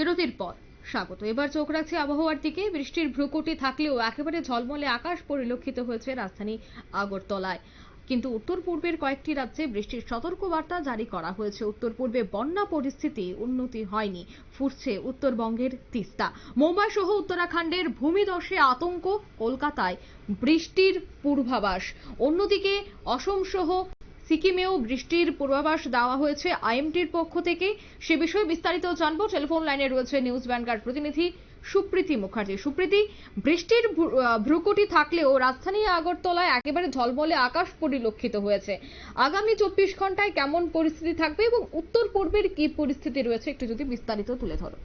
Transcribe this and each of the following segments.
বিরতির পর। স্বাগত। এবার চোখ রাখছে আবহাওয়ার দিকে। বৃষ্টির ভ্রুকুটি থাকলেও একেবারে ঝলমলে আকাশ পরিলক্ষিত হয়েছে রাজধানী আগরতলায়। কিন্তু উত্তর পূর্বের কয়েকটি রাজ্যে বৃষ্টির সতর্কবার্তা জারি করা হয়েছে। উত্তর পূর্বে বন্যা পরিস্থিতি উন্নতি হয়নি। ফুটছে উত্তরবঙ্গের তিস্তা। মুম্বাই সহ উত্তরাখণ্ডের ভূমিধসে আতঙ্ক। কলকাতায় বৃষ্টির পূর্বাভাস। অন্যদিকে অসম সহ সিকিমেও বৃষ্টির পূর্বাভাস দেওয়া হয়েছে। আইএমটির পক্ষ থেকে সে বিষয়ে বিস্তারিত জানব। টেলিফোন লাইনে রয়েছে নিউজ ভ্যানগার্ড প্রতিনিধি সুপ্রীতি মুখার্জি। সুপ্রীতি, বৃষ্টির ভ্রুকুটি থাকলেও রাজধানী আগরতলায় একেবারে ঝলমলে আকাশ পরিলক্ষিত হয়েছে। আগামী চব্বিশ ঘন্টায় কেমন পরিস্থিতি থাকবে এবং উত্তর পূর্বের কি পরিস্থিতি রয়েছে, একটু যদি বিস্তারিত তুলে ধরো।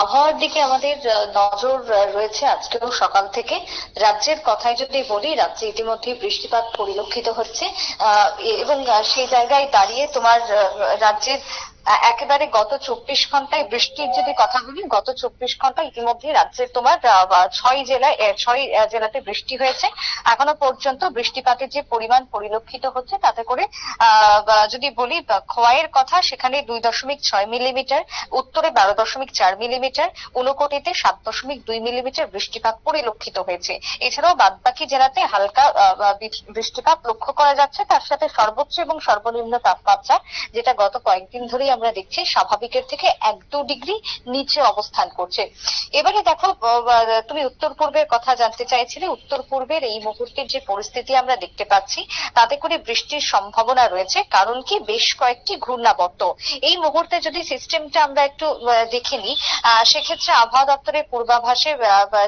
আবহাওয়ার দিকে আমাদের নজর রয়েছে আজকেও সকাল থেকে। রাজ্যের কথায় যদি বলি, রাজ্যে ইতিমধ্যে বৃষ্টিপাত পরিলক্ষিত হচ্ছে। এবং সেই জায়গায় দাঁড়িয়ে তোমার রাজ্যের একেবারে গত চব্বিশ ঘন্টায় বৃষ্টির যদি কথা বলি, গত চব্বিশ ঘণ্টা ইতিমধ্যে রাজ্যের তোমার ছয় জেলায় ছয় জেলাতে বৃষ্টি হয়েছে। এখনও পর্যন্ত বৃষ্টিপাতের যে পরিমাণ পরিলক্ষিত হচ্ছে, তাতে করে যদি বলি খোয়াইয়ের কথা, সেখানে দুই দশমিক ছয় মিলিমিটার, উত্তরে বারো দশমিক চার মিলিমিটার ঊনকোটিতে সাত দশমিক দুই মিলিমিটার বৃষ্টিপাত পরিলক্ষিত হয়েছে। এছাড়াও বাদবাকি জেলাতে হালকা বৃষ্টিপাত লক্ষ্য করা যাচ্ছে। তার সাথে সর্বোচ্চ এবং সর্বনিম্ন তাপমাত্রা, যেটা গত কয়েকদিন ধরেই আমরা দেখছি স্বাভাবিকের থেকে এক দু ডিগ্রি নিচে অবস্থান করছে। এবারে দেখো তুমি উত্তর পূর্বের কথা জানতে চাইছিলে। উত্তর পূর্বের এই মুহূর্তের যে পরিস্থিতি আমরা দেখতে পাচ্ছি, তাতে করে বৃষ্টির সম্ভাবনা রয়েছে, কারণ কি বেশ কয়েকটি ঘূর্ণাবর্ত। এই মুহূর্তে যদি সিস্টেমটা আমরা একটু দেখে নিই সেক্ষেত্রে আবহাওয়া দপ্তরের পূর্বাভাসে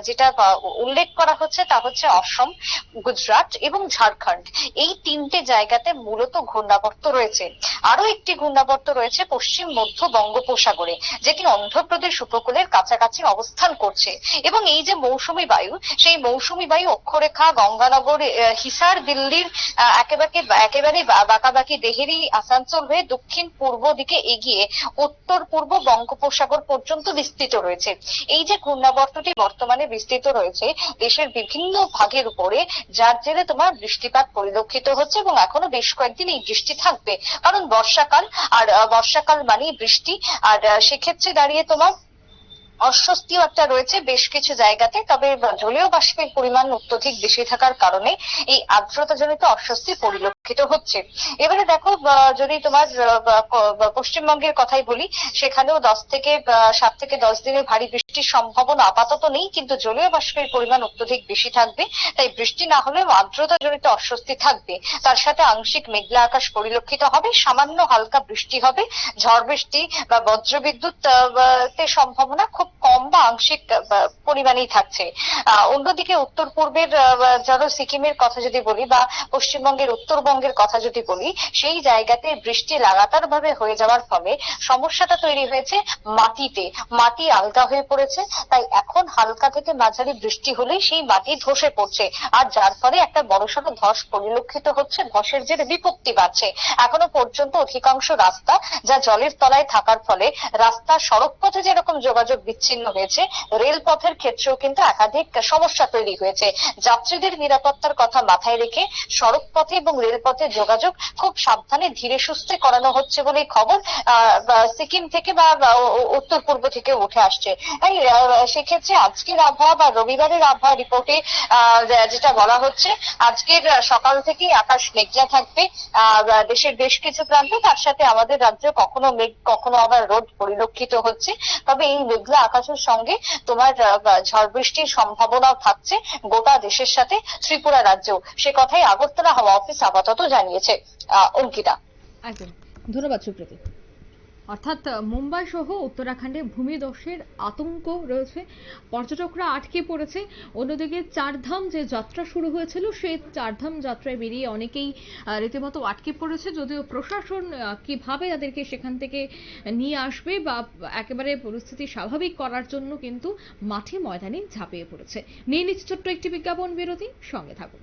যেটা উল্লেখ করা হচ্ছে তা হচ্ছে অসম, গুজরাট এবং ঝাড়খণ্ড। এই তিনটে জায়গাতে মূলত ঘূর্ণাবর্ত রয়েছে। আরও একটি ঘূর্ণাবর্ত রয়েছে পশ্চিম মধ্য বঙ্গোপসাগরে যেটি অন্ধ্রপ্রদেশ উপকূলের কাছাকাছি অবস্থান করছে। এবং এই যে মৌসুমী বায়ু সেই মৌসুমী বায়ু অক্ষরেখা গঙ্গানগর হিসার দিল্লির একেবারে একেবারে বাঁকাবাকি দেহেরি আসানসোল হয়ে দক্ষিণ পূর্ব দিকে এগিয়ে উত্তর পূর্ব বঙ্গোপসাগর পর্যন্ত বিস্তৃত রয়েছে। এই যে ঘূর্ণাবর্তটি বর্তমানে বিস্তৃত রয়েছে দেশের বিভিন্ন ভাগের উপরে যার জেরে তোমার বৃষ্টিপাত পরিলক্ষিত হচ্ছে এবং এখনও বেশ কয়েকদিন এই বৃষ্টি থাকবে। কারণ বর্ষাকাল আর আহ, বর্ষাকাল মানেই বৃষ্টি। আর সেক্ষেত্রে দাঁড়িয়ে তোমার অস্বস্তিও একটা রয়েছে বেশ কিছু জায়গাতে, তবে জলীয় বাষ্পের পরিমাণ অত্যধিক বেশি থাকার কারণে এই আর্দ্রতাজনিত অস্বস্তি পরিলক্ষিত হচ্ছে। এবারে দেখো যদি তোমার পশ্চিমবঙ্গের কথাই বলি, সেখানেও দশ থেকে সাত থেকে দশ দিনের ভারী বৃষ্টির সম্ভাবনা আপাতত নেই, কিন্তু জলীয় বাষ্পের পরিমাণ অত্যধিক বেশি থাকবে, তাই বৃষ্টি না হলেও আর্দ্রতাজনিত অস্বস্তি থাকবে। তার সাথে আংশিক মেঘলা আকাশ পরিলক্ষিত হবে, সামান্য হালকা বৃষ্টি হবে, ঝড় বৃষ্টি বা বজ্রবিদ্যুৎ সম্ভাবনা খুব কম বা আংশিক পরিমাণেই থাকছে। অন্যদিকে উত্তর পূর্বের ধরো সিকিমের কথা যদি বলি বা পশ্চিমবঙ্গের উত্তরবঙ্গের কথা যদি বলি, সেই জায়গাতে বৃষ্টি লাগাতার ভাবে হয়ে যাওয়ার ফলে সমস্যাটা তৈরি হয়েছে মাটিতে। মাটি আলগা হয়ে পড়েছে, তাই এখন হালকা থেকে মাঝারি বৃষ্টি হলেই সেই মাটি ধসে পড়ছে। আর যার ফলে একটা বড়সড় ধস পরিলক্ষিত হচ্ছে, ধসের জেরে বিপত্তি বাড়ছে। এখনও পর্যন্ত অধিকাংশ রাস্তা যা জলের তলায় থাকার ফলে রাস্তা সড়ক পথে যেরকম যোগাযোগ বিচ্ছিন্ন হয়েছে। রেলপথের ক্ষেত্রেও কিন্তু একাধিক সমস্যা তৈরি হয়েছে। যাত্রীদের নিরাপত্তার কথা মাথায় রেখে সড়ক পথে এবং রেলপথে যোগাযোগ খুব সাবধানে, ধীরে সুস্থে করানো হচ্ছে বলে খবর সিকিম থেকে বা উত্তর পূর্ব থেকে উঠে আসছে। তাই সেক্ষেত্রে আজকের আবহাওয়া বা রবিবারের আবহাওয়া রিপোর্টে যেটা বলা হচ্ছে, আজকের সকাল থেকে আকাশ মেঘলা থাকবে। দেশের বেশ কিছু প্রান্তে, তার সাথে আমাদের রাজ্যে কখনো মেঘ, কখনো আবার রোদ পরিলক্ষিত হচ্ছে। তবে এই মেঘলা আকাশের সঙ্গে তোমার ঝড় বৃষ্টির সম্ভাবনাও থাকছে গোটা দেশের সাথে। ত্রিপুরা রাজ্যেও সে কথাই আগরতলা হাওয়া অফিস আপাতত জানিয়েছে। অঙ্কিতা। একদম। ধন্যবাদ সুপ্রীতি। অর্থাৎ মুম্বাই সহ উত্তরাখণ্ডে ভূমিধসের আতঙ্ক রয়েছে। পর্যটকরা আটকে পড়েছে। অন্যদিকে চারধাম যে যাত্রা শুরু হয়েছিল, সেই চারধাম যাত্রায় বেরিয়ে অনেকেই রীতিমতো আটকে পড়েছে। যদিও প্রশাসন কীভাবে তাদেরকে সেখান থেকে নিয়ে আসবে বা একেবারে পরিস্থিতি স্বাভাবিক করার জন্য কিন্তু মাঠে ময়দানে ঝাঁপিয়ে পড়েছে। নিয়ে নিচ্ছে ছোট্ট একটি বিজ্ঞাপন বিরতি। সঙ্গে থাকুন।